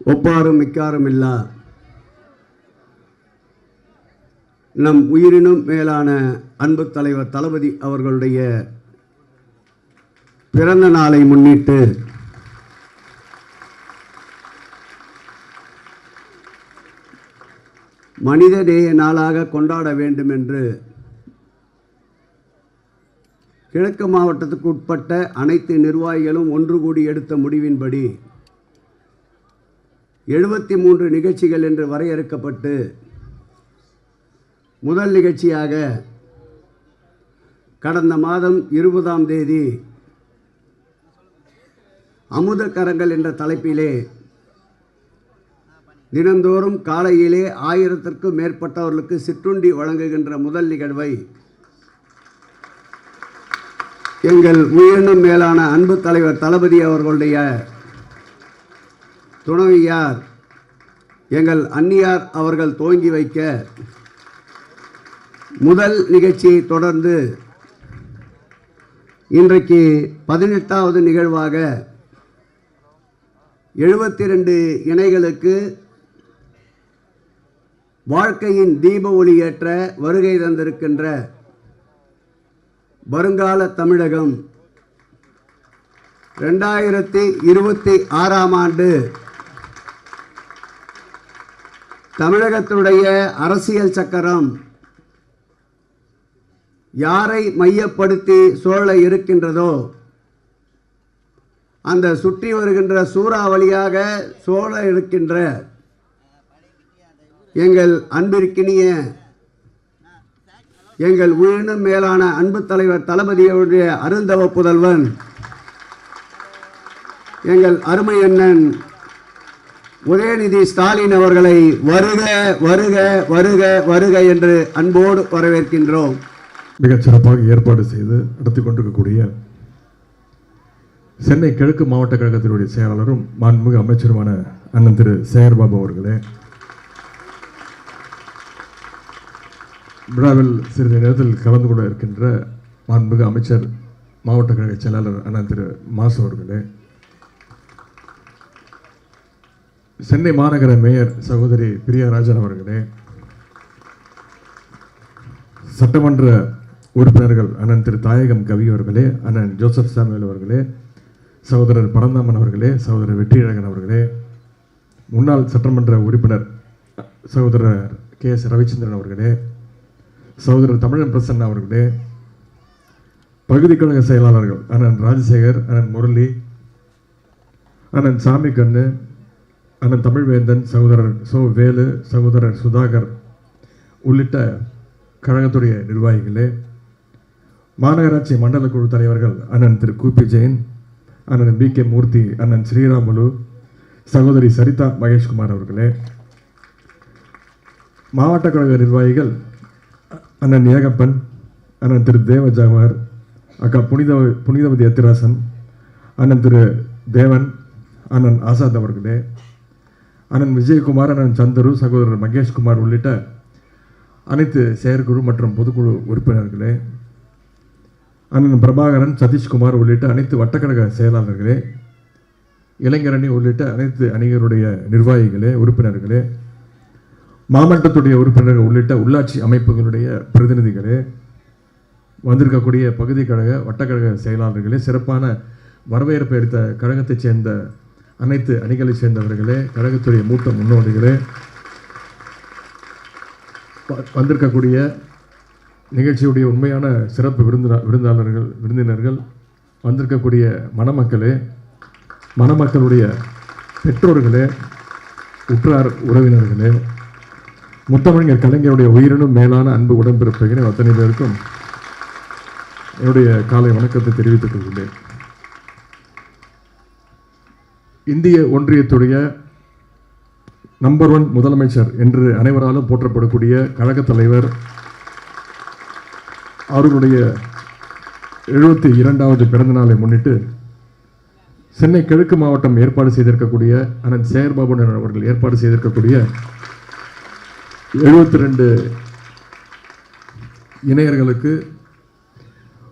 ஒப்பாரும் மிக்காரும் இல்லா. நம் உயிரினும் மேலான அன்பு தலைவர் தளபதி அவர்களுடைய பிறந்த நாளை முன்னிட்டு மனித நேய நாளாக கொண்டாட வேண்டும் என்று கிழக்கு மாவட்டத்துக்கு உட்பட்ட அனைத்து நிர்வாகிகளும் ஒன்று கூடி எடுத்த முடிவின்படி எழுபத்தி மூன்று நிகழ்ச்சிகள் என்று வரையறுக்கப்பட்டு முதல் நிகழ்ச்சியாக கடந்த மாதம் இருபதாம் தேதி அமுதக்கரங்கள் என்ற தலைப்பிலே தினந்தோறும் காலையிலே ஆயிரத்திற்கும் மேற்பட்டவர்களுக்கு சிற்றுண்டி வழங்குகின்ற முதல் நிகழ்வை எங்கள் உயிரினம் மேலான அன்பு தலைவர் தளபதி அவர்களுடைய துணவியார். எங்கள் அன்னியார் அவர்கள் துவங்கி வைக்க முதல் நிகழ்ச்சியை தொடர்ந்து இன்றைக்கு பதினெட்டாவது நிகழ்வாக எழுபத்தி ரெண்டு இணைகளுக்கு வாழ்க்கையின் தீப ஒளி ஏற்ற வருகை தந்திருக்கின்ற வருங்கால தமிழகம் ரெண்டாயிரத்தி இருபத்தி ஆறாம் ஆண்டு தமிழகத்தினுடைய அரசியல் சக்கரம் யாரை மையப்படுத்தி சூழ இருக்கின்றதோ அந்த சுற்றி வருகின்ற சூறாவளியாக சூழ இருக்கின்ற எங்கள் அன்பிற்கினிய எங்கள் உயிரினும் மேலான அன்பு தலைவர் தளபதியுடைய அருந்தவ புதல்வன் எங்கள் அருமை அண்ணன் உதயநிதி ஸ்டாலின் அவர்களை வருக வருக வருக வருக என்று அன்போடு வரவேற்கின்றோம். மிகச் சிறப்பாக ஏற்பாடு செய்து நடத்தி கொண்டிருக்கக்கூடிய சென்னை கிழக்கு மாவட்ட கழகத்தினுடைய செயலாளரும் மாண்புமிகு அமைச்சருமான அண்ணன் திரு சேகர்பாபு அவர்களே. விழாவில் சிறிது நேரத்தில் கலந்து கொள்ள இருக்கின்ற மாண்புமிகு அமைச்சர் மாவட்ட கழக செயலாளர் அண்ணன் திரு மாசு அவர்களே. சென்னை மாநகர மேயர் சகோதரி பிரியாராஜன் அவர்களே சட்டமன்ற உறுப்பினர்கள் அண்ணன் திரு தாயகம் கவி அவர்களே அண்ணன் ஜோசப் சாமுவேல் அவர்களே சகோதரர் பரந்தாமன் அவர்களே சகோதரர் வெற்றியழகன் அவர்களே முன்னாள் சட்டமன்ற உறுப்பினர் சகோதரர் கே எஸ் ரவிச்சந்திரன் அவர்களே சகோதரர் தமிழன் பிரசன்னா அவர்களே பகுதி கழக செயலாளர்கள் அண்ணன் ராஜசேகர் அண்ணன் முரளி அண்ணன் சாமி கண்ணு அண்ணன் தமிழ்வேந்தன் சகோதரர் சோ வேலு சகோதரர் சுதாகர் உள்ளிட்ட கழகத்துடைய நிர்வாகிகளே மாநகராட்சி மண்டல குழு தலைவர்கள் அண்ணன் திரு கூப்பி ஜெயின் அண்ணன் பி கே மூர்த்தி அண்ணன் ஸ்ரீராமுலு சகோதரி சரிதா மகேஷ்குமார் அவர்களே மாவட்ட கழக நிர்வாகிகள் அண்ணன் ஏகப்பன் அண்ணன் திரு தேவ ஜவஹர் அக்கா புனித புனிதவதி அத்திராசன் அண்ணன் திரு தேவன் அண்ணன் ஆசாத் அவர்களே அண்ணன் விஜயகுமார் அண்ணன் சந்தரு சகோதரர் மகேஷ்குமார் உள்ளிட்ட அனைத்து செயற்குழு மற்றும் பொதுக்குழு உறுப்பினர்களே அண்ணன் பிரபாகரன் சதீஷ்குமார் உள்ளிட்ட அனைத்து வட்டக்கழக செயலாளர்களே இளைஞரணி உள்ளிட்ட அனைத்து அணிகளுடைய நிர்வாகிகளே உறுப்பினர்களே மாவட்டத்துடைய உறுப்பினர்கள் உள்ளிட்ட உள்ளாட்சி அமைப்புகளுடைய பிரதிநிதிகளே வந்திருக்கக்கூடிய பகுதி கழக வட்டக்கழக செயலாளர்களே சிறப்பான வரவேற்பு அளித்த கழகத்தைச் சேர்ந்த அனைத்து அணிகளைச் சேர்ந்தவர்களே கழகத்துடைய மூத்த முன்னோடிகளே வந்திருக்கக்கூடிய நிகழ்ச்சியுடைய உண்மையான சிறப்பு விருந்தினா விருந்தாளர்கள் விருந்தினர்கள் வந்திருக்கக்கூடிய மணமக்களே மணமக்களுடைய பெற்றோர்களே உற்றார் உறவினர்களே முத்தமிழர் கலைஞருடைய உயிரினும் மேலான அன்பு உடன்பிறப்புகளை அத்தனை பேருக்கும் என்னுடைய காலை வணக்கத்தை தெரிவித்துக் கொள்கிறேன் இந்திய ஒன்றியத்துடைய நம்பர் ஒன் முதலமைச்சர் என்று அனைவராலும் போற்றப்படக்கூடிய கழகத் தலைவர் அவர்களுடைய எழுபத்தி இரண்டாவது பிறந்த நாளை முன்னிட்டு சென்னை கிழக்கு மாவட்டம் ஏற்பாடு செய்திருக்கக்கூடிய அண்ணன் சேகர்பாபு அவர்கள் ஏற்பாடு செய்திருக்கக்கூடிய எழுபத்தி ரெண்டு இணையர்களுக்கு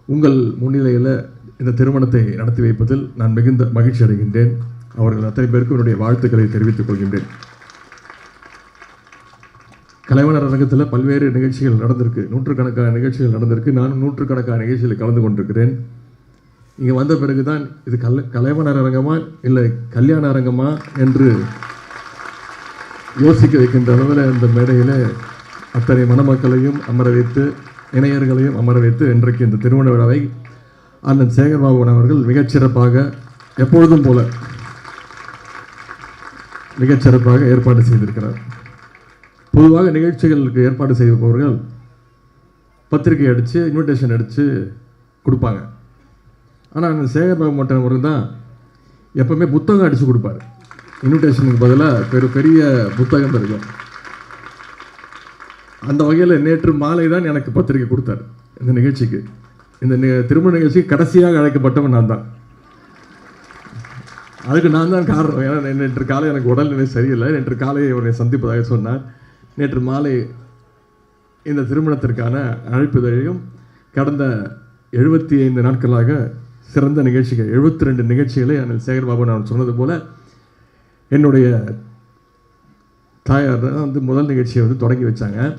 உங்கள் முன்னிலையில் இந்த திருமணத்தை நடத்தி வைப்பதில் நான் மிகுந்த மகிழ்ச்சி அடைகின்றேன். அவர்கள் அத்தனை பேருக்கும் என்னுடைய வாழ்த்துக்களை தெரிவித்துக் கொள்கின்றேன். கலைவனர் அரங்கத்தில் பல்வேறு நிகழ்ச்சிகள் நடந்திருக்கு. நூற்றுக்கணக்கான நிகழ்ச்சிகள் நடந்திருக்கு. நானும் நூற்றுக்கணக்கான நிகழ்ச்சிகளில் கலந்து கொண்டிருக்கிறேன். இங்கே வந்த பிறகு தான் இது கல் கலைவனர் அரங்கமா இல்லை கல்யாண அரங்கமா என்று யோசிக்க வைக்கின்ற அளவில் இந்த மேடையில் அத்தனை மணமக்களையும் அமர வைத்து இணையர்களையும் அமர வைத்து இன்றைக்கு இந்த திருமண விழாவை அண்ணன் சேகர்பாபுவன் அவர்கள் மிகச்சிறப்பாக எப்பொழுதும் போல மிகச்சிறப்பாக ஏற்பாடு செய்திருக்கிறார். பொதுவாக நிகழ்ச்சிகளுக்கு ஏற்பாடு செய்பவர்கள் பத்திரிகை அடித்து இன்விடேஷன் அடித்து கொடுப்பாங்க. ஆனால் அந்த சேகர்பாபு மட்டும் அவர்கள் தான் எப்போவுமே புத்தகம் அடித்து கொடுப்பாரு. இன்விடேஷனுக்கு பதிலாக பெரு பெரிய புத்தகம் இருக்கும் அந்த வகையில் நேற்று மாலை தான் எனக்கு பத்திரிக்கை கொடுத்தார். இந்த நிகழ்ச்சிக்கு. இந்த திருமண நிகழ்ச்சிக்கு கடைசியாக அழைக்கப்பட்டவன் நான் தான். அதுக்கு நான் தான் காரணம். ஏன்னா நேற்று காலை எனக்கு உடல்நிலை சரியில்லை. நேற்று காலை அவரை சந்திப்பதாக சொன்னார். நேற்று மாலை இந்த திருமணத்திற்கான அழைப்புதழையும் கடந்த எழுபத்தி ஐந்து நாட்களாக சிறந்த நிகழ்ச்சிகள் எழுபத்தி ரெண்டு நிகழ்ச்சிகளை அண்ணன் சேகர்பாபு நான் சொன்னது போல் என்னுடைய தாயார் தான் வந்து முதல் நிகழ்ச்சியை வந்து தொடங்கி வச்சாங்க.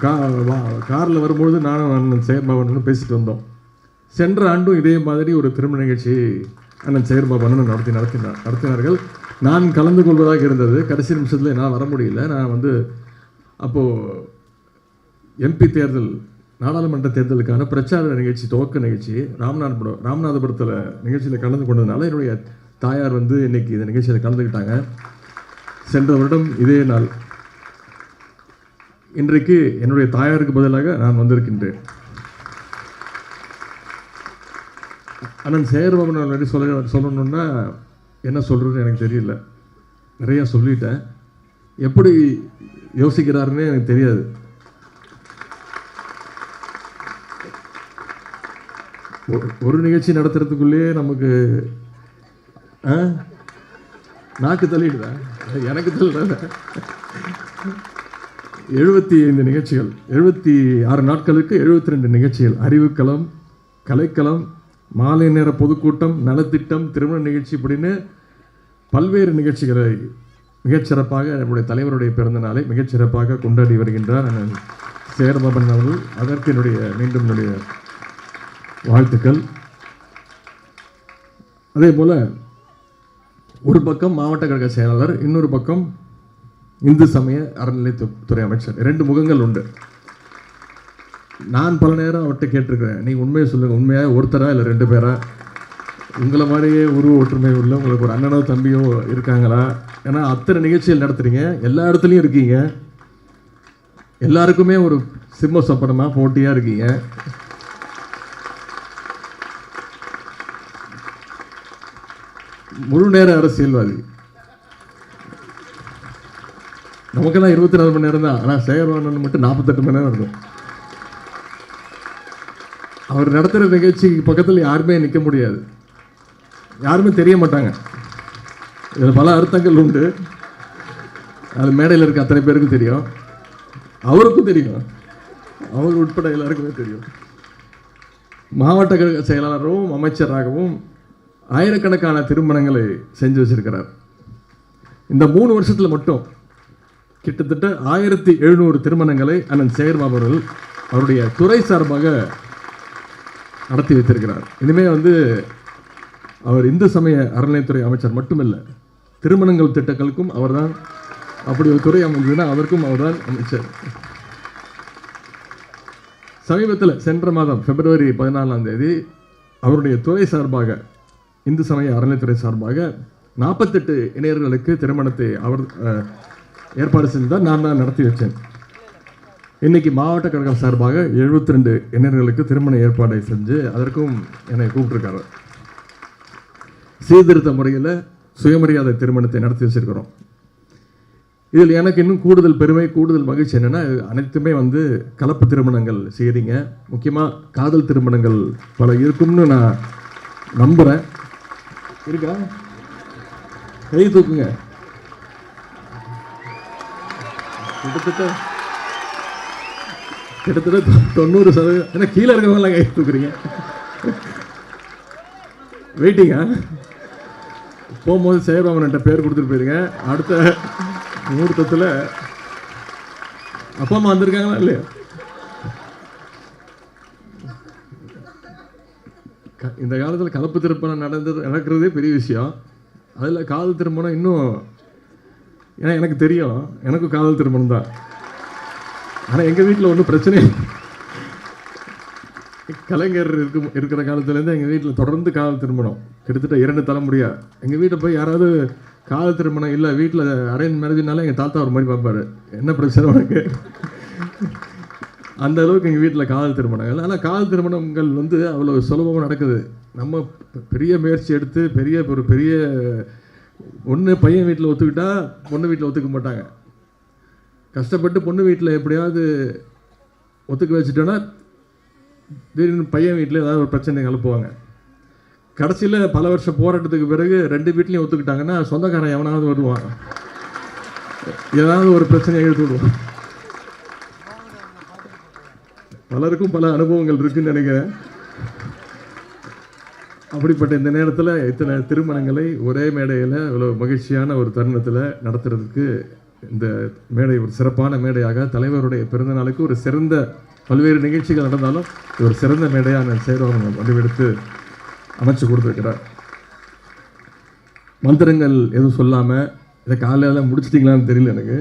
கா வா- காரில் வரும்பொழுது நானும் அண்ணன் சேகர்பாபு பேசிட்டு வந்தோம். சென்ற ஆண்டும் இதே மாதிரி ஒரு திருமண நிகழ்ச்சி அண்ணன் சேகர்பாபு அண்ணன் நடத்தி நடத்தினார் நடத்தினார்கள். நான் கலந்து கொள்வதாக இருந்தது. கடைசி நிமிஷத்தில் என்னால் வர முடியல. நான் வந்து அப்போது எம்பி தேர்தல் நாடாளுமன்ற தேர்தலுக்கான பிரச்சார நிகழ்ச்சி துவக்க நிகழ்ச்சி ராமநாதபுரம் ராமநாதபுரத்தில் நிகழ்ச்சியில் கலந்து கொண்டதுனால என்னுடைய தாயார் வந்து இன்றைக்கி இந்த நிகழ்ச்சியில் கலந்துக்கிட்டாங்க சென்ற வருடம் இதே நாள். இன்றைக்கு என்னுடைய தாயாருக்கு பதிலாக நான் வந்திருக்கின்றேன். அண்ணன் சேகர்பாபு நான் சொல்ல சொல்லணுன்னா என்ன சொல்கிறதுன்னு எனக்கு தெரியல. நிறையா சொல்லிட்டேன். எப்படி யோசிக்கிறாருன்னு எனக்கு தெரியாது. ஒரு நிகழ்ச்சி நடத்துறதுக்குள்ளேயே நமக்கு ஆ? நாக்கு தள்ளிடுதா? எனக்கு தள்ளுறத? எழுபத்தி ஐந்து நிகழ்ச்சிகள். எழுபத்தி ஆறு நாட்களுக்கு எழுபத்தி ரெண்டு நிகழ்ச்சிகள். அறிவுக்களம் கலைக்களம் மாலை நேர பொதுக்கூட்டம் நலத்திட்டம் திருமண நிகழ்ச்சி இப்படின்னு பல்வேறு நிகழ்ச்சிகளை மிகச்சிறப்பாக நம்முடைய தலைவருடைய பிறந்த நாளை மிகச்சிறப்பாக கொண்டாடி வருகின்றார் அண்ணன் சேரபாபன் அவர்கள். அதற்கு என்னுடைய மீண்டும் என்னுடைய வாழ்த்துக்கள். அதே போல் ஒரு பக்கம் மாவட்ட கழக செயலாளர் இன்னொரு பக்கம் இந்து சமய அறநிலையத்துறை அமைச்சர். ரெண்டு முகங்கள் உண்டு. நான் பல நேரம் அவர்கிட்ட கேட்டிருக்கிறேன். நீங்கள் உண்மையை சொல்லுங்கள் உண்மையாக ஒருத்தரா இல்லை ரெண்டு பேரா? உங்களை மாதிரியே உருவ ஒற்றுமை உள்ள உங்களுக்கு ஒரு அண்ணனோ தம்பியோ இருக்காங்களா? ஏன்னா அத்தனை நிகழ்ச்சிகள் நடத்துகிறீங்க எல்லா இடத்துலையும் இருக்கீங்க. எல்லாருக்குமே ஒரு சிம்ம சொப்பனமாக போட்டியாக இருக்கீங்க. முழு நேர அரசியல்வாதி. நமக்கெல்லாம் இருபத்தி நாலு மணி நேரம் தான் ஆனால் சேகர்வானன் மட்டும் நாற்பத்தெட்டு மணி நேரம் இருக்கும். அவர் நடத்துகிற நிகழ்ச்சிக்கு பக்கத்தில் யாருமே நிற்க முடியாது. யாருமே தெரிய மாட்டாங்க. இதில் பல அர்த்தங்கள் உண்டு. அது மேடையில் இருக்க அத்தனை பேருக்கும் தெரியும். அவருக்கும் தெரியும். அவர் உட்பட எல்லாருக்குமே தெரியும். மாவட்ட கழக செயலாளரும் அமைச்சராகவும் ஆயிரக்கணக்கான திருமணங்களை செஞ்சு வச்சிருக்கிறார். இந்த மூணு வருஷத்தில் மட்டும் கிட்டத்தட்ட ஆயிரத்தி எழுநூறு திருமணங்களை அண்ணன் சேகர்பாபு அவர்கள் அவருடைய துறை சார்பாக நடத்தி வைத்திருக்கிறார். இனிமேல் வந்து அவர் இந்து சமய அறநிலையத்துறை அமைச்சர் மட்டுமில்லை திருமணங்கள் திட்டங்களுக்கும் அவர்தான் அப்படி ஒரு துறை அவருக்கும் அதற்கும் அவர்தான் அமைச்சர். சமீபத்தில் சென்ற மாதம் பிப்ரவரி பதினாலாம் தேதி அவருடைய துறை சார்பாக இந்து சமய அறநிலைத்துறை சார்பாக நாற்பத்தெட்டு இணையர்களுக்கு திருமணத்தை அவர் அஹ், ஏற்பாடு செஞ்சுதான் நான் தான் நடத்தி வச்சேன். இன்றைக்கி மாவட்ட கழகம் சார்பாக 72 ரெண்டு இளைஞர்களுக்கு திருமண ஏற்பாடை செஞ்சு அதற்கும் என்னை கூப்பிட்டுருக்காரு. சீர்திருத்த முறையில் சுயமரியாதை திருமணத்தை நடத்தி வச்சிருக்கிறோம். இதில் எனக்கு இன்னும் கூடுதல் பெருமை கூடுதல் மகிழ்ச்சி என்னென்னா அனைத்துமே வந்து கலப்பு திருமணங்கள் செய்கிறீங்க முக்கியமாக காதல் திருமணங்கள் பல இருக்கும்னு நான் நம்புகிறேன் இருக்கா? கை தூக்குங்க. கிட்டத்தட்ட கிட்டத்தட்ட தொண்ணூறு சதவீதம். ஏன்னா கீழே இருக்கவங்களாம் கை தூக்குறீங்க. வெயிட்டிங்கா? போகும்போது சேரவன்கிட்ட பேர் கொடுத்துட்டு போயிருங்க. அடுத்த முகூர்த்தத்தில் அப்பா அம்மா வந்திருக்காங்களா இல்லையா? க- இந்த காலத்தில் கலப்பு திருமணம் நடந்தது நடக்கிறதே பெரிய விஷயம். அதில் காதல் திருமணம் இன்னும் ஏன்னா எனக்கு தெரியும். எனக்கும் காதல் திருமணம் தான் ஆனால் எங்கள் வீட்டில் ஒன்றும் பிரச்சனை இல்லை. கலைஞர் இருக்கும் இருக்கிற காலத்துலேருந்து எங்கள் வீட்டில் தொடர்ந்து காதல் திருமணம். கிட்டத்தட்ட இரண்டு தலைமுறையாக எங்கள் வீட்டை போய் யாராவது காதல் திருமணம் இல்லை வீட்டில் அரேஞ்ச் மேரேஜ்னால எங்கள் தாத்தா ஒரு மாதிரி பார்ப்பாரு. என்ன பிரச்சனை உனக்கு? அந்த அளவுக்கு எங்கள் வீட்டில் காதல் திருமணங்கள். ஆனால் காதல் திருமணங்கள் வந்து அவ்வளோ சுலபமாக நடக்குது. நம்ம பெரிய முயற்சி எடுத்து பெரிய ஒரு பெரிய ஒன்று பையன் வீட்டில் ஒத்துக்கிட்டா பொண்ணு வீட்டில் ஒத்துக்க மாட்டாங்க. கஷ்டப்பட்டு பொண்ணு வீட்டில் எப்படியாவது ஒத்துக்க வச்சுட்டோன்னா திடீர்னு பையன் வீட்டில் ஏதாவது ஒரு பிரச்சனை கிளப்புவாங்க கடைசியில் பல வருஷம் போராட்டத்துக்கு பிறகு ரெண்டு வீட்லையும் ஒத்துக்கிட்டாங்கன்னா சொந்தக்காரன் எவனாவது வருவான். ஏதாவது ஒரு பிரச்சனையை எழுத்து விடுவான். பலருக்கும் பல அனுபவங்கள் இருக்குன்னு நினைக்கிறேன். அப்படிப்பட்ட இந்த நேரத்தில் இத்தனை திருமணங்களை ஒரே மேடையில் இவ்வளோ மகிழ்ச்சியான ஒரு தருணத்தில் நடத்துறதுக்கு இந்த மேடை ஒரு சிறப்பான மேடையாக தலைவருடைய பிறந்த நாளுக்கு ஒரு சிறந்த பல்வேறு நிகழ்ச்சிகள் நடந்தாலும் ஒரு சிறந்த மேடையாக நான் சேருவாங்க வடிவெடுத்து அமைச்சு கொடுத்துருக்கிறார். மந்திரங்கள் எதுவும் சொல்லாமல் இதை காலையில் முடிச்சிட்டிங்களான்னு தெரியல எனக்கு.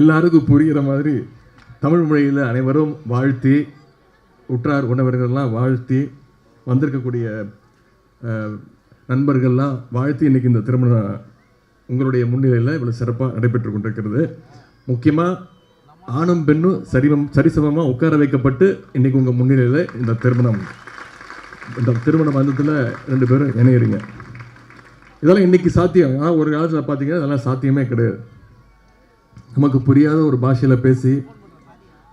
எல்லாருக்கும் புரிகிற மாதிரி தமிழ் மொழியில் அனைவரும் வாழ்த்தி உற்றார் உணவர்கள்லாம் வாழ்த்தி வந்திருக்கக்கூடிய நண்பர்கள்லாம் வாழ்த்தி இன்றைக்கி இந்த திருமணம் உங்களுடைய முன்னிலையில் இவ்வளோ சிறப்பாக நடைபெற்று கொண்டிருக்கிறது. முக்கியமாக ஆணும் பெண்ணும் சரிவம் சரிசமமாக உட்கார வைக்கப்பட்டு இன்னைக்கு உங்கள் முன்னிலையில் இந்த திருமணம். இந்த திருமண பந்தத்தில் ரெண்டு பேரும் இணையிறீங்க. இதெல்லாம் இன்னைக்கு சாத்தியம். ஆனால் ஒரு காலத்தில் பார்த்தீங்கன்னா அதெல்லாம் சாத்தியமே கிடையாது. நமக்கு புரியாத ஒரு பாஷையில் பேசி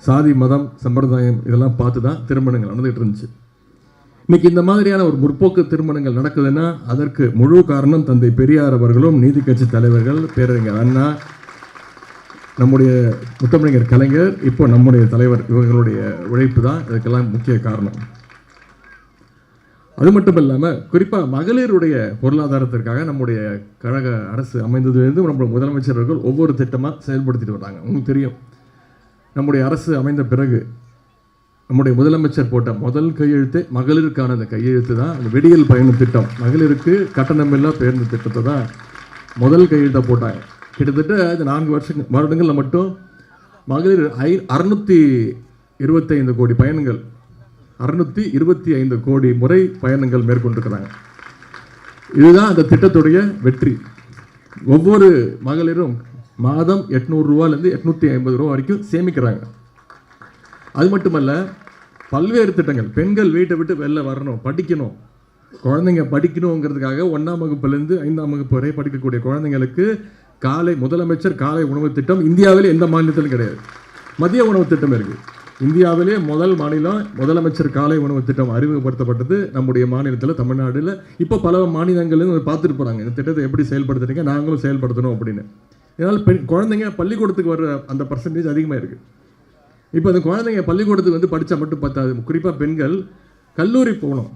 சாதி மதம் சம்பிரதாயம் இதெல்லாம் பார்த்து தான் திருமணங்கள் நடந்துகிட்டு இருந்துச்சு. இன்னைக்கு இந்த மாதிரியான ஒரு முற்போக்கு திருமணங்கள் நடக்குதுன்னா அதற்கு முழு காரணம் தந்தை பெரியார் அவர்களும் நீதி கட்சி தலைவர்கள் பேரறிஞர் அண்ணா நம்முடைய முத்தமிழர் கலைஞர் இப்போ நம்முடைய தலைவர் இவர்களுடைய உழைப்பு தான் இதுக்கெல்லாம் முக்கிய காரணம். அது மட்டும் இல்லாமல் குறிப்பாக மகளிருடைய பொருளாதாரத்திற்காக நம்முடைய கழக அரசு அமைந்ததுலேருந்து நம்முடைய முதலமைச்சர் அவர்கள் ஒவ்வொரு திட்டமாக செயல்படுத்திட்டு வராங்க. உங்களுக்கு தெரியும். நம்முடைய அரசு அமைந்த பிறகு நம்முடைய முதலமைச்சர் போட்ட முதல் கையெழுத்து மகளிருக்கான அந்த கையெழுத்து தான். அந்த வெடியல் பயண திட்டம். மகளிருக்கு கட்டணமில்லா பேருந்து திட்டத்தை தான் முதல் கையெழுத்தை போட்டாங்க. கிட்டத்தட்ட இந்த நான்கு வருஷங்கள் வருடங்களில் மட்டும் மகளிர் ஐ அறுநூற்றி இருபத்தைந்து கோடி பயணங்கள் அறுநூற்றி இருபத்தி ஐந்து கோடி முறை பயணங்கள் மேற்கொண்டிருக்கிறாங்க. இதுதான் அந்த திட்டத்துடைய வெற்றி. ஒவ்வொரு மகளிரும் மாதம் எட்நூறுரூவாலேருந்து எட்நூற்றி ஐம்பது ரூபா வரைக்கும் சேமிக்கிறாங்க. அது மட்டுமல்ல பல்வேறு திட்டங்கள். பெண்கள் வீட்டை விட்டு வெளில வரணும் படிக்கணும். குழந்தைங்க படிக்கணுங்கிறதுக்காக ஒன்றாம் வகுப்புலேருந்து ஐந்தாம் வகுப்பு வரை படிக்கக்கூடிய குழந்தைங்களுக்கு காலை முதலமைச்சர் காலை உணவு திட்டம் இந்தியாவிலே எந்த மாநிலத்திலும் கிடையாது. மதிய உணவு திட்டம் இருக்குது இந்தியாவிலே முதல் மாநிலம் முதலமைச்சர் காலை உணவு திட்டம் அறிமுகப்படுத்தப்பட்டது நம்முடைய மாநிலத்தில் தமிழ்நாடில். இப்போ பல மாநிலங்களும் பார்த்துட்டு போகிறாங்க இந்த திட்டத்தை எப்படி செயல்படுத்துறீங்க? நாங்களும் செயல்படுத்தணும் அப்படின்னு. இதனால் பெண் குழந்தைங்க பள்ளிக்கூடத்துக்கு வர அந்த பர்சன்டேஜ் அதிகமாக இருக்குது இப்போ அந்த குழந்தைங்க பள்ளிக்கூடத்துக்கு வந்து படித்தா மட்டும் பத்தாது. குறிப்பாக பெண்கள் கல்லூரி போகணும்.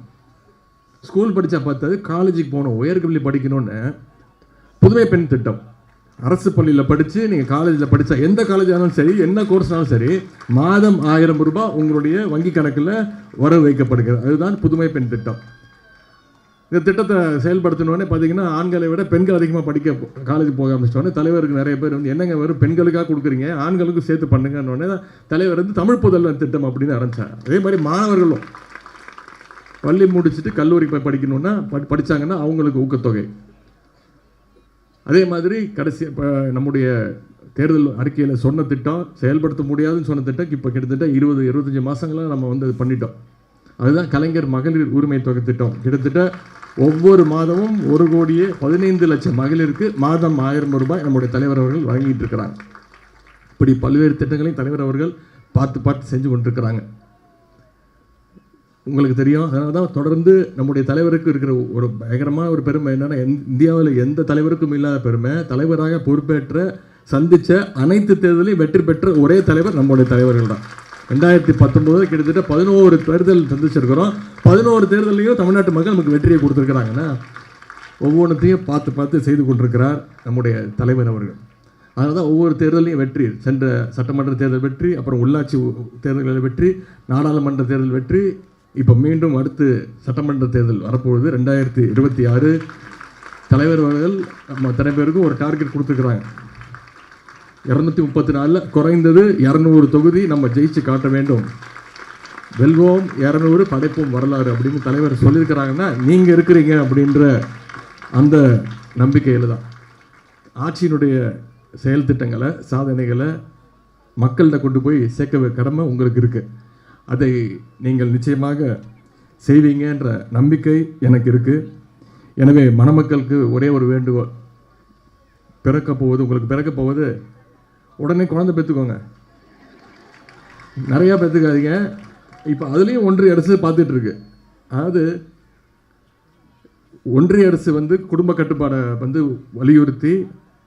ஸ்கூல் படித்தா பத்தாது. காலேஜுக்கு போகணும். உயர்கல்வி படிக்கணும்னு புதுமை பெண் திட்டம். அரசு பள்ளியில் படித்து நீங்கள் காலேஜில் படித்தா எந்த காலேஜ் ஆனாலும் சரி என்ன கோர்ஸ்னாலும் சரி மாதம் ஆயிரம் ரூபாய் உங்களுடைய வங்கி கணக்கில் வரவு வைக்கப்படுகிறது. அதுதான் புதுமை பெண் திட்டம். இந்த திட்டத்தை செயல்படுத்தினோடனே பார்த்தீங்கன்னா ஆண்களை விட பெண்கள் அதிகமாக படிக்க காலேஜ் போக ஆரம்பிச்சிட்டோன்னே தலைவருக்கு நிறைய பேர் வந்து என்னங்க வரும் பெண்களுக்காக கொடுக்குறீங்க? ஆண்களுக்கும் சேர்த்து பண்ணுங்கன்னொடனே தலைவர் வந்து தமிழ் புதல்வன் திட்டம் அப்படின்னு ஆரம்பித்தார் அதே மாதிரி மாணவர்களும் பள்ளி முடிச்சுட்டு கல்லூரி போய் படிக்கணும்னா படி படிச்சாங்கன்னா அவங்களுக்கு ஊக்கத்தொகை. அதே மாதிரி கடைசி இப்போ நம்முடைய தேர்தல் அறிக்கையில் சொன்ன திட்டம் செயல்படுத்த முடியாதுன்னு சொன்ன திட்டம் இப்போ கிட்டத்தட்ட இருபது இருபத்தஞ்சி மாதங்களாக நம்ம வந்து பண்ணிட்டோம். அதுதான் கலைஞர் மகளிர் உரிமை தொகை திட்டம். கிட்டத்தட்ட ஒவ்வொரு மாதமும் ஒரு கோடியே பதினைந்து லட்சம் மகளிருக்கு மாதம் ஆயிரம் ரூபாய் நம்முடைய தலைவர் அவர்கள் வழங்கிட்டு இருக்கிறாங்க. இப்படி பல்வேறு திட்டங்களையும் தலைவர் அவர்கள் பார்த்து பார்த்து செஞ்சு கொண்டிருக்கிறாங்க. உங்களுக்கு தெரியும் அதனால தான் தொடர்ந்து நம்முடைய தலைவருக்கு இருக்கிற ஒரு பயங்கரமான ஒரு பெருமை என்னென்னா இந்தியாவில் எந்த தலைவருக்கும் இல்லாத பெருமை தலைவராக பொறுப்பேற்ற சந்தித்த அனைத்து தேர்தலையும் வெற்றி பெற்ற ஒரே தலைவர் நம்முடைய தலைவர்கள் தான். ரெண்டாயிரத்தி பத்தொம்போது கிட்டத்தட்ட பதினோரு தேர்தல் சந்திச்சிருக்கிறோம். பதினோரு தேர்தலையும் தமிழ்நாட்டு மக்கள் நமக்கு வெற்றியை கொடுத்துருக்குறாங்கன்னா ஒவ்வொன்றத்தையும் பார்த்து பார்த்து செய்து கொண்டிருக்கிறார் நம்முடைய தலைவர் அவர்கள். அதனால தான் ஒவ்வொரு தேர்தலையும் வெற்றி. சென்ற சட்டமன்ற தேர்தல் வெற்றி அப்புறம் உள்ளாட்சி தேர்தல்களில் வெற்றி நாடாளுமன்ற தேர்தல் வெற்றி. இப்போ மீண்டும் அடுத்து சட்டமன்ற தேர்தல் வரப்போகுது ரெண்டாயிரத்தி இருபத்தி ஆறு. தலைவர் அவர்கள் நம்ம தலைவருக்கும் ஒரு டார்கெட் கொடுத்துருக்குறாங்க. இரநூத்தி முப்பத்தி நாலில் குறைந்தது இரநூறு தொகுதி நம்ம ஜெயிச்சு காட்ட வேண்டும். வெல்வோம் இரநூறு படைப்போம் வரலாறு அப்படின்னு தலைவர் சொல்லியிருக்கிறாங்கன்னா நீங்கள் இருக்கிறீங்க அப்படின்ற அந்த நம்பிக்கையில் தான். ஆட்சியினுடைய செயல் திட்டங்களை சாதனைகளை மக்கள்கிட்ட கொண்டு போய் சேர்க்க கடமை உங்களுக்கு இருக்குது அதை நீங்கள் நிச்சயமாக செய்வீங்கன்ற நம்பிக்கை எனக்கு இருக்குது எனவே மணமக்களுக்கு ஒரே ஒரு வேண்டுகோள். பிறக்க போவது உங்களுக்கு பிறக்க போவது உடனே குழந்தை பெற்றுக்கோங்க நிறையா பெற்றுக்காதீங்க இப்போ அதுலேயும் ஒன்றிய அரசு பார்த்துட்ருக்கு அதாவது ஒன்றிய அரசு வந்து குடும்ப கட்டுப்பாடை வந்து வலியுறுத்தி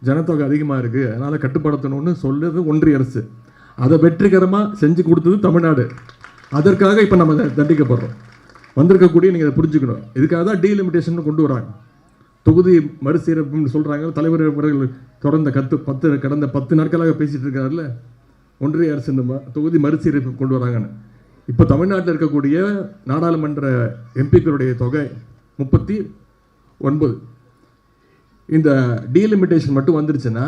ஜனத்தொகை அதிகமாக இருக்குது அதனால் கட்டுப்படுத்தணும்னு சொல்லுது ஒன்றிய அரசு அதை வெற்றிகரமாக செஞ்சு கொடுத்தது தமிழ்நாடு. அதற்காக இப்போ நம்ம தண்டிக்கப்படுறோம். வந்திருக்கக்கூடிய நீங்கள் அதை புரிஞ்சுக்கணும். இதுக்காக தான் டீலிமிட்டேஷன் கொண்டு வராங்க. தொகுதி மறுசீரமைப்புன்னு சொல்கிறாங்க தலைவர் அவர்கள் தொடர்ந்த கத்து பத்து கடந்த பத்து நாட்களாக பேசிகிட்டு இருக்காருல்ல? ஒன்றிய அரசு இந்த தொகுதி மறுசீரமைப்பு கொண்டு வராங்கன்னு. இப்போ தமிழ்நாட்டில் இருக்கக்கூடிய நாடாளுமன்ற எம்பிக்களுடைய தொகை முப்பத்தி ஒன்பது. இந்த டீலிமிட்டேஷன் மட்டும் வந்துருச்சுன்னா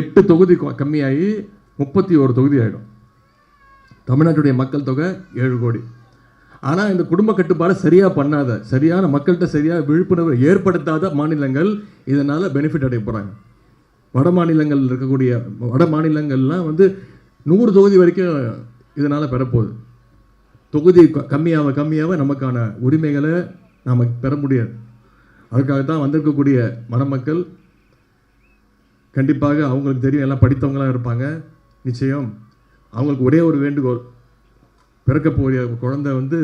எட்டு தொகுதி கம்மியாகி முப்பத்தி ஒரு தொகுதி ஆகிடும் தமிழ்நாட்டுடைய மக்கள் தொகை ஏழு கோடி. ஆனால் இந்த குடும்ப கட்டுப்பாடை சரியாக பண்ணாத சரியான மக்கள்கிட்ட சரியாக விழிப்புணர்வு ஏற்படுத்தாத மாநிலங்கள் இதனால் பெனிஃபிட் அடைய போகிறாங்க வட மாநிலங்கள் இருக்கக்கூடிய வட மாநிலங்கள்லாம் வந்து நூறு தொகுதி வரைக்கும் இதனால் பெறப்போகுது. தொகுதி க- கம்மியாக கம்மியாக நமக்கான உரிமைகளை நாம் பெற முடியாது. அதுக்காக தான் வந்திருக்கக்கூடிய மணமக்கள் கண்டிப்பாக அவங்களுக்கு தெரியும் எல்லாம் படித்தவங்களாம் இருப்பாங்க. நிச்சயம் அவங்களுக்கு ஒரே ஒரு வேண்டுகோள் பிறக்கக்கூடிய குழந்தை வந்து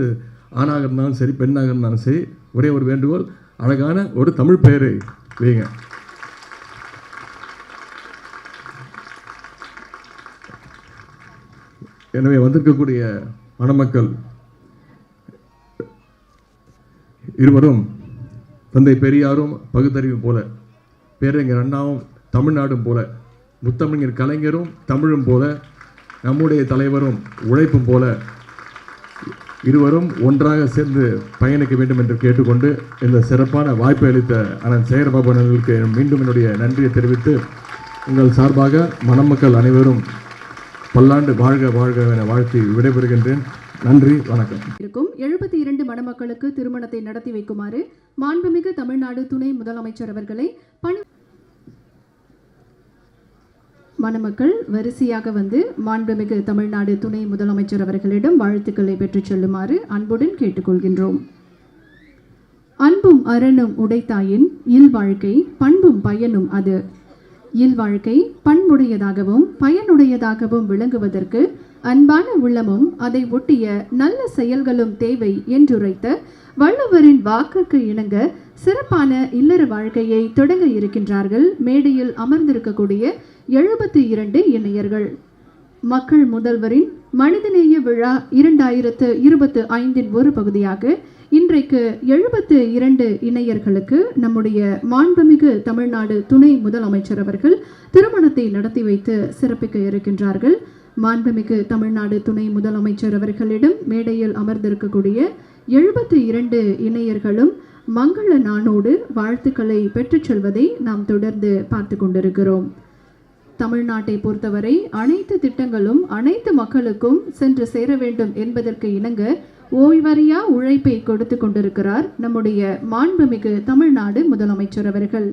ஆணாக இருந்தாலும் சரி பெண்ணாக இருந்தாலும் சரி ஒரே ஒரு வேண்டுகோள் அழகான ஒரு தமிழ் பெயரை வைங்க எனவே வந்திருக்கக்கூடிய மணமக்கள் இருவரும் தந்தை பெரியாரும் பகுத்தறிவும் போல பேரறிஞர் அண்ணாவும் தமிழ்நாடும் போல முத்தமிழர் கலைஞரும் தமிழும் போல நம்முடைய தலைவரும் உழைப்பும் போல இருவரும் ஒன்றாக சேர்ந்து பயணிக்க வேண்டும் என்று கேட்டுக்கொண்டு இந்த சிறப்பான வாய்ப்பை அளித்த அண்ணன் சேகரபாபு அவர்களுக்கு மீண்டும் என்னுடைய நன்றியை தெரிவித்து உங்கள் சார்பாக மணமக்கள் அனைவரும் பல்லாண்டு வாழ்க வாழ்க என வாழ்த்தி விடைபெறுகின்றேன். நன்றி வணக்கம். இருக்கும். எழுபத்தி இரண்டு மணமக்களுக்கு திருமணத்தை நடத்தி வைக்குமாறு மாண்புமிகு தமிழ்நாடு துணை முதலமைச்சர் அவர்களை பணி மணமக்கள் வரிசையாக வந்து மாண்புமிகு தமிழ்நாடு துணை முதலமைச்சர் அவர்களிடம் வாழ்த்துக்களை பெற்றுச் செல்லுமாறு அன்புடன் கேட்டுக்கொள்கின்றோம். அன்பும் அரணும் உடைத்தாயின் இல்வாழ்க்கை பண்பும் பயனும் அது. இல்வாழ்க்கை பண்புடையதாகவும் பயனுடையதாகவும் விளங்குவதற்கு அன்பான உள்ளமும் அதை ஒட்டிய நல்ல செயல்களும் தேவை என்றுரைத்த வள்ளுவரின் வாக்குக்கு இணங்க சிறப்பான இல்லற வாழ்க்கையை தொடங்க இருக்கின்றார்கள். மேடையில் அமர்ந்திருக்கக்கூடிய எழுபத்தி இரண்டு இணையர்கள் மக்கள் முதல்வரின் மனிதநேய விழா இரண்டாயிரத்து இருபத்து ஐந்தின் ஒரு பகுதியாக இன்றைக்கு எழுபத்து இரண்டு இணையர்களுக்கு நம்முடைய மாண்புமிகு தமிழ்நாடு துணை முதலமைச்சர் அவர்கள் திருமணத்தை நடத்தி வைத்து சிறப்பிக்க இருக்கின்றார்கள். மாண்புமிகு தமிழ்நாடு துணை முதலமைச்சர் அவர்களிடம் மேடையில் அமர்ந்திருக்கக்கூடிய எழுபத்து இரண்டு இணையர்களும் மங்கள நானோடு வாழ்த்துக்களை பெற்றுச் செல்வதை நாம் தொடர்ந்து பார்த்து கொண்டிருக்கிறோம். தமிழ்நாட்டை பொறுத்தவரை அனைத்து திட்டங்களும் அனைத்து மக்களுக்கும் சென்று சேர வேண்டும் என்பதற்கு இணங்க ஓய்வறியா உழைப்பை கொடுத்து கொண்டிருக்கிறார் நம்முடைய மாண்புமிகு தமிழ்நாடு முதலமைச்சர் அவர்கள்.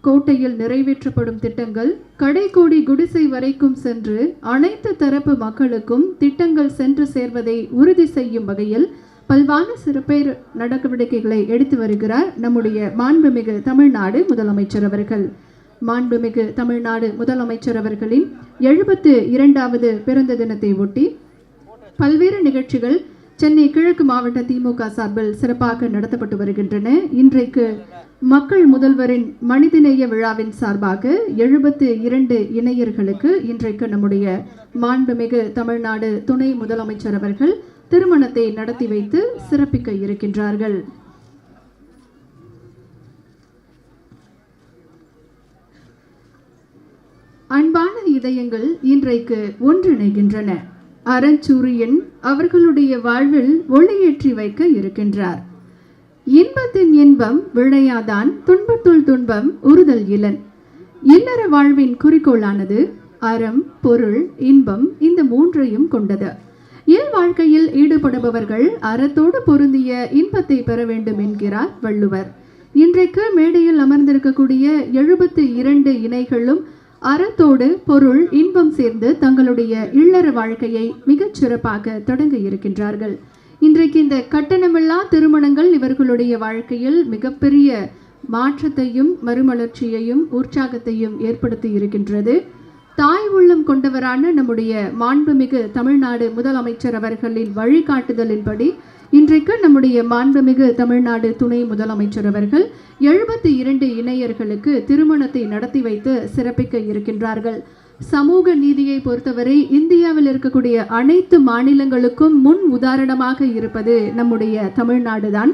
கோட்டையில் நிறைவேற்றப்படும் திட்டங்கள் கடைக்கோடி குடிசை வரைக்கும் சென்று அனைத்து தரப்பு மக்களுக்கும் திட்டங்கள் சென்று சேர்வதை உறுதி செய்யும் வகையில் பல்வான சிறப்பேர் நடவடிக்கைகளை எடுத்து வருகிறார் நம்முடைய மாண்புமிகு தமிழ்நாடு முதலமைச்சர் அவர்கள். மாண்புமிகு தமிழ்நாடு முதலமைச்சர் அவர்களின் எழுபத்து இரண்டாவது பிறந்த தினத்தை ஒட்டி பல்வேறு நிகழ்ச்சிகள் சென்னை கிழக்கு மாவட்ட திமுக சார்பில் சிறப்பாக நடத்தப்பட்டு வருகின்றன. இன்றைக்கு மக்கள் முதல்வரின் மனிதநேய விழாவின் சார்பாக எழுபத்து இரண்டு இணையர்களுக்கு இன்றைக்கு நம்முடைய மாண்புமிகு தமிழ்நாடு துணை முதலமைச்சர் அவர்கள் திருமணத்தை நடத்தி வைத்து சிறப்பிக்க இருக்கின்றார்கள். அன்பான இதயங்கள் இன்றைக்கு ஒன்றிணைகின்றன. அறஞ்சூரியன் அவர்களுடைய வாழ்வில் ஒளியேற்றி வைக்க இருக்கின்றார். இன்பத்தின் இன்பம் விழையாதான் துன்பத்துள் துன்பம் உறுதல் இலன். இல்லற வாழ்வின் குறிக்கோளானது அறம் பொருள் இன்பம் இந்த மூன்றையும் கொண்டது. இல் வாழ்க்கையில் ஈடுபடுபவர்கள் அறத்தோடு பொருந்திய இன்பத்தை பெற வேண்டும் என்கிறார் வள்ளுவர். இன்றைக்கு மேடையில் அமர்ந்திருக்கக்கூடிய எழுபத்து இரண்டு இணைகளும் அறத்தோடு பொருள் இன்பம் சேர்ந்து தங்களுடைய இல்லற வாழ்க்கையை மிகச் சிறப்பாக தொடங்க இருக்கின்றார்கள். இன்றைக்கு இந்த கட்டணமில்லா திருமணங்கள் இவர்களுடைய வாழ்க்கையில் மிகப்பெரிய மாற்றத்தையும் மறுமலர்ச்சியையும் உற்சாகத்தையும் ஏற்படுத்தி இருக்கின்றது. தாய் உள்ளம் கொண்டவரான நம்முடைய மாண்புமிகு தமிழ்நாடு முதலமைச்சர் அவர்களின் வழிகாட்டுதலின்படி இன்றைக்கு நம்முடைய மாண்புமிகு தமிழ்நாடு துணை முதலமைச்சர் அவர்கள் எழுபத்தி இரண்டு இணையர்களுக்கு திருமணத்தை நடத்தி வைத்து சிறப்பிக்க இருக்கின்றார்கள். சமூக நீதியை பொறுத்தவரை இந்தியாவில் இருக்கக்கூடிய அனைத்து மாநிலங்களுக்கும் முன் உதாரணமாக இருப்பது நம்முடைய தமிழ்நாடு தான்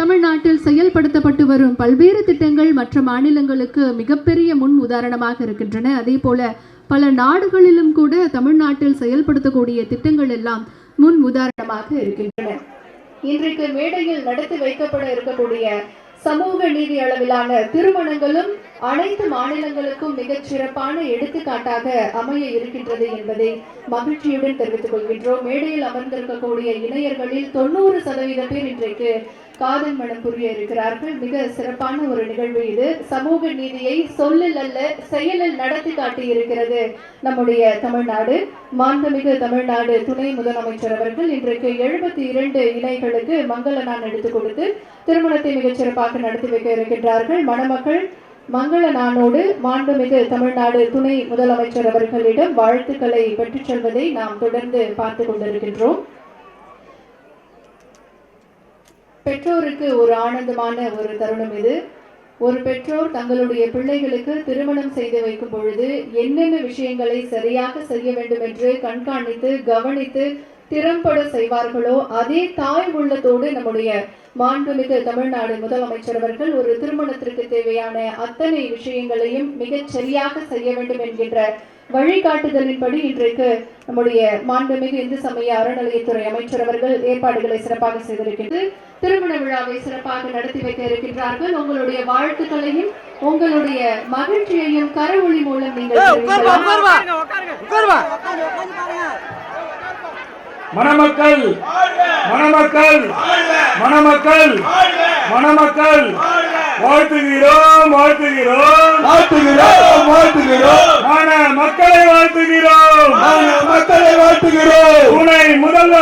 தமிழ்நாட்டில் செயல்படுத்தப்பட்டு வரும் பல்வேறு திட்டங்கள் மற்ற மாநிலங்களுக்கு மிகப்பெரிய முன் உதாரணமாக இருக்கின்றன. அதே போல பல நாடுகளிலும் கூட தமிழ்நாட்டில் செயல்படுத்தக்கூடிய திட்டங்கள் எல்லாம் முன் உதாரணமாக இருக்கின்றன. இன்றைக்கு மேடையில் நடத்தி வைக்கப்பட இருக்கக்கூடிய சமூக நீதி அளவிலான திருமணங்களும் அனைத்து மாநிலங்களுக்கும் மிகச் சிறப்பான எடுத்துக்காட்டாக அமைய இருக்கின்றது என்பதை மகிழ்ச்சியுடன் தெரிவித்துக் கொள்கின்றோம். மேடையில் அமர்ந்திருக்கக்கூடிய இணையர்களில் தொண்ணூறு சதவீத பேர் இன்றைக்கு காதல் மனம் புரிய இருக்கிறார்கள். மிக சிறப்பான ஒரு நிகழ்வு இது. சமூக நீதியை சொல்லில் அல்ல செயலில் நடத்தி காட்டி இருக்கிறது நம்முடைய தமிழ்நாடு. மாண்புமிகு தமிழ்நாடு துணை முதலமைச்சர் அவர்கள் இன்றைக்கு எழுபத்தி இரண்டு இணைகளுக்கு மங்கள நான் எடுத்துக் கொடுத்து திருமணத்தை மிகச் சிறப்பாக நடத்தி வைக்க இருக்கின்றார்கள். மணமக்கள் மங்கள நானோடு மாண்புமிகு தமிழ்நாடு துணை முதலமைச்சர் அவர்களிடம் வாழ்த்துக்களை பெற்றுச் செல்வதை நாம் தொடர்ந்து பார்த்து கொண்டிருக்கின்றோம். பெற்றோருக்கு ஒரு ஆனந்தமான ஒரு தருணம் இது. ஒரு பெற்றோர் தங்களுடைய பிள்ளைகளுக்கு திருமணம் செய்து வைக்கும் பொழுது என்னென்ன விஷயங்களை சரியாக செய்ய வேண்டும் என்று கண்காணித்து கவனித்து திறம்பட செய்வார்களோ அதே தாய் உள்ளத்தோடு நம்முடைய மாண்புமிகு தமிழ்நாடு முதலமைச்சர் அவர்கள் ஒரு திருமணத்திற்கு தேவையான அத்தனை விஷயங்களையும் மிகச் சரியாக செய்ய வேண்டும் என்கின்ற வழிகாட்டுதலின்படி இன்றைக்கு நம்முடைய மாண்புமிகு இந்து சமய அறநிலையத்துறை அமைச்சர் அவர்கள் ஏற்பாடுகளை சிறப்பாக செய்திருக்கின்றது. திருமண விழாவை சிறப்பாக நடத்தி வைக்க இருக்கின்றார்கள் உங்களுடைய வாழ்த்துக்களையும் உங்களுடைய மகிழ்ச்சியையும் கரவொளி மூலம் நீங்கள். மணமக்கள் மணமக்கள் மணமக்கள் மணமக்கள். வாழ்த்துகிறோம் வாழ்த்துகிறோம். வாழ்த்துகிறோம் வாழ்த்துகிறோம் மண மக்களை வாழ்த்துகிறோம் நாங்கள் மக்களை வாழ்த்துகிறோம் துணை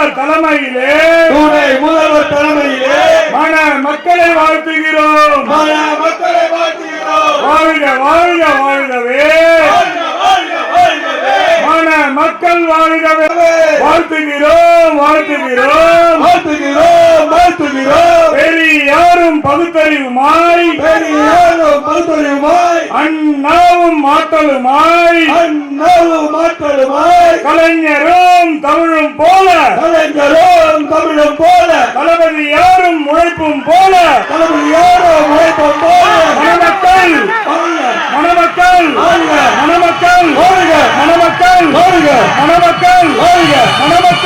முதல்வர் தலைமையிலே துணை முதல்வர் தலைமையிலே மண மக்களை வாழ்த்துகிறோம். மன மக்களை வாழ்த்துகிறோம். வாழ்க வாழ்க வாழ்கவே. வாழ்க, வாழ்க, வாழ்கவே. மண மக்கள் வாழ்கவே. வாழ்த்துகிறோம் வாழ்த்துகிறோம். வாழ்த்துகிறோம் வாழ்த்துகிறோம். பகுத்தறிவுமாய் மருத்துவமாய் அண்ணாவும் மாத்தலுமாய் அண்ணாவும் மாற்றலுமாய் கலைஞரும் தமிழும் போல கலைஞரும் தமிழும் போல தளபதி யாரும் உழைப்பும் போல தலைமையாரும் உழைப்பம் போல மணமக்கள் மணமக்கள் மணமக்கள் மணமக்கள் மணமக்கள் வாழ்க, மணமக்கள்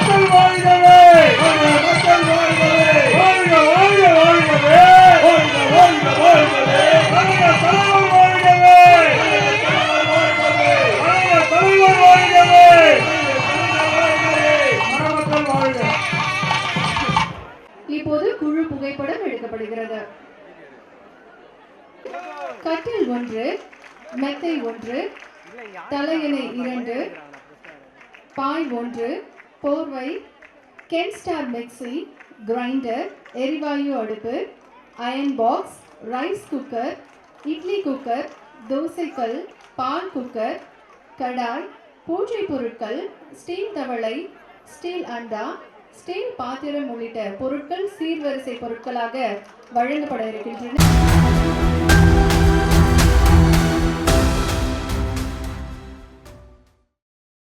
பாய் ஒன்று போர்வை கென்ஸ்டார் மிக்ஸி கிரைண்டர் எரிவாயு அடுப்பு iron box rice cooker idli cooker தோசைக்கல் பால் குக்கர் கடாய் பூஜை பொருட்கள் ஸ்டீல் தவளை ஸ்டீல் அண்டா ஸ்டீல் பாத்திரம் உள்ளிட்ட பொருட்கள் சீர்வரிசை பொருட்களாக வழங்கப்பட இருக்கின்றன.